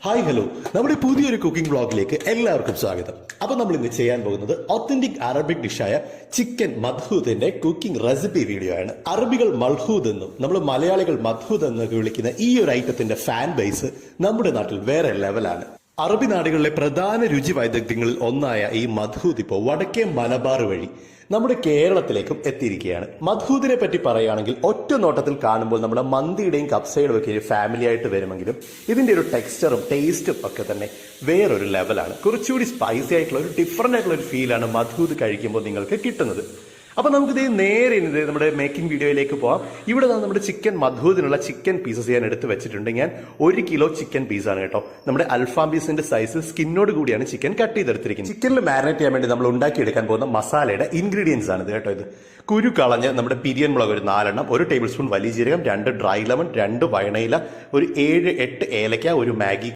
Hi hello നമ്മുടെ പുതിയൊരു cooking ബ്ലോഗിലേക്ക് എല്ലാവർക്കും സ്വാഗതം. അപ്പൊ നമ്മൾ ഇന്ന് ചെയ്യാൻ പോകുന്നത് ഒത്തന്റിക് അറബിക് ഡിഷായ ചിക്കൻ മധൂദിന്റെ കുക്കിംഗ് റെസിപ്പി വീഡിയോ ആണ്. അറബികൾ മൽഹൂദ് എന്നും നമ്മൾ മലയാളികൾ മധൂദ് എന്നൊക്കെ വിളിക്കുന്ന ഈ ഒരു ഐറ്റത്തിന്റെ ഫാൻ ബേസ് നമ്മുടെ നാട്ടിൽ വേറെ ലെവലാണ് അറബി നാടുകളിലെ പ്രധാന രുചി വൈദഗ്ധ്യങ്ങളിൽ ഒന്നായ ഈ മധൂത് ഇപ്പോൾ വടക്കേ മലബാർ വഴി നമ്മുടെ കേരളത്തിലേക്കും എത്തിയിരിക്കുകയാണ്. മധൂദിനെ പറ്റി പറയുകയാണെങ്കിൽ ഒറ്റ നോട്ടത്തിൽ കാണുമ്പോൾ നമ്മുടെ മന്തിയുടെയും കപ്സയുടെയും ഒക്കെ ഒരു ഫാമിലി ആയിട്ട് വരുമെങ്കിലും ഇതിന്റെ ഒരു ടെക്സ്ചറും ടേസ്റ്റും ഒക്കെ തന്നെ വേറൊരു ലെവലാണ് കുറച്ചുകൂടി സ്പൈസി ആയിട്ടുള്ള ഒരു ഡിഫറെന്റ് ആയിട്ടുള്ള ഒരു ഫീലാണ് മധൂദ് കഴിക്കുമ്പോൾ നിങ്ങൾക്ക് കിട്ടുന്നത്. അപ്പൊ ഇത് നേരെ ദേ നമ്മുടെ മേക്കിംഗ് വീഡിയോയിലേക്ക് പോവാം. ഇവിടെ നമ്മുടെ ചിക്കൻ മധുവിനുള്ള ചിക്കൻ പീസസ് ഞാൻ എടുത്ത് വെച്ചിട്ടുണ്ട്. ഞാൻ ഒരു കിലോ ചിക്കൻ പീസാണ് കേട്ടോ. നമ്മുടെ അൽഫാം പീസിന്റെ സൈസ് സ്കിന്നോട് കൂടിയാണ് ചിക്കൻ കട്ട് ചെയ്തെടുത്തിരിക്കുന്നത്. ചിക്കനിൽ മാരിനേറ്റ് ചെയ്യാൻ വേണ്ടി നമ്മൾ ഉണ്ടാക്കിയെടുക്കാൻ പോകുന്ന മസാലയുടെ ഇൻഗ്രീഡിയൻസ് ആണ് ഇത് കേട്ടോ ഇത്. കുരു കളഞ്ഞ് നമ്മുടെ പിരിയൻ മുളക് ഒരു നാലെണ്ണം ഒരു ടേബിൾ സ്പൂൺ വലിയ ജീരകം രണ്ട് ഡ്രൈ ലെമൺ രണ്ട് വയണയില ഒരു ഏഴ് എട്ട് ഏലക്ക ഒരു മാഗി